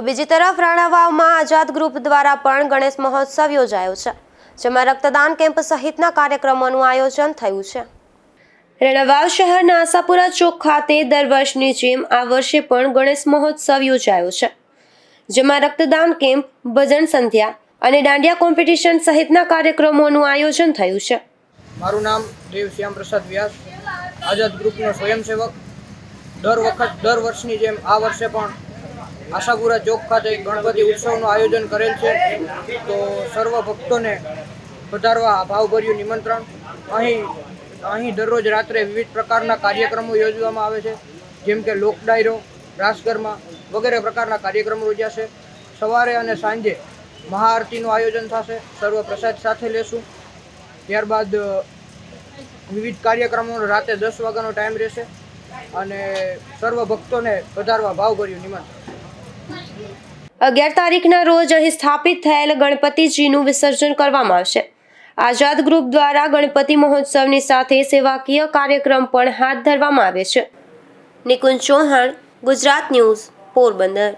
તો બીજી તરફ રાણાવાવમાં આઝાદ ગ્રુપ દ્વારા પણ ગણેશ મહોત્સવ યોજાયો છે, જેમાં રક્તદાન કેમ્પ સહિતના કાર્યક્રમોનું આયોજન થયું છે. રણાવાવ શહેરના આશાપુરા ચોક ખાતે દર વર્ષની જેમ આ વર્ષે પણ ગણેશ મહોત્સવ યોજાયો છે, જેમાં રક્તદાન કેમ્પ, ભજન સંધ્યા અને દાંડિયા કોમ્પિટિશન સહિતના કાર્યક્રમોનું આયોજન થયું છે. મારું નામ દેવ શ્યામપ્રસાદ વ્યાસ, આઝાદ ગ્રુપનો સ્વયંસેવક. દર વખત, દર વર્ષની જેમ આ વર્ષે પણ આશાપુરા ચોક ખાતે ગણપતિ ઉત્સવનું આયોજન કરેલ છે. તો સર્વ ભક્તોને પધારવા ભાવભર્યું નિમંત્રણ. અહીં અહીં દરરોજ રાત્રે વિવિધ પ્રકારના કાર્યક્રમો યોજવામાં આવે છે. જેમ કે લોક ડાયરો વગેરે પ્રકારના કાર્યક્રમો યોજાશે સવારે અને સાંજે મહાઆરતીનું આયોજન થશે. સર્વ પ્રસાદ સાથે લેશું. ત્યારબાદ વિવિધ કાર્યક્રમો રાતે દસ વાગ્યાનો ટાઈમ રહેશે. અને સર્વ ભક્તોને પધારવા ભાવભર્યું નિમંત્રણ. અગિયાર તારીખના રોજ અહીં સ્થાપિત થયેલ ગણપતિજીનું વિસર્જન કરવામાં આવશે. આઝાદ ગ્રુપ દ્વારા ગણપતિ મહોત્સવની સાથે સેવાકીય કાર્યક્રમ પણ હાથ ધરવામાં આવે છે. નિકુંજ ચૌહાણ, ગુજરાત ન્યૂઝ, પોરબંદર.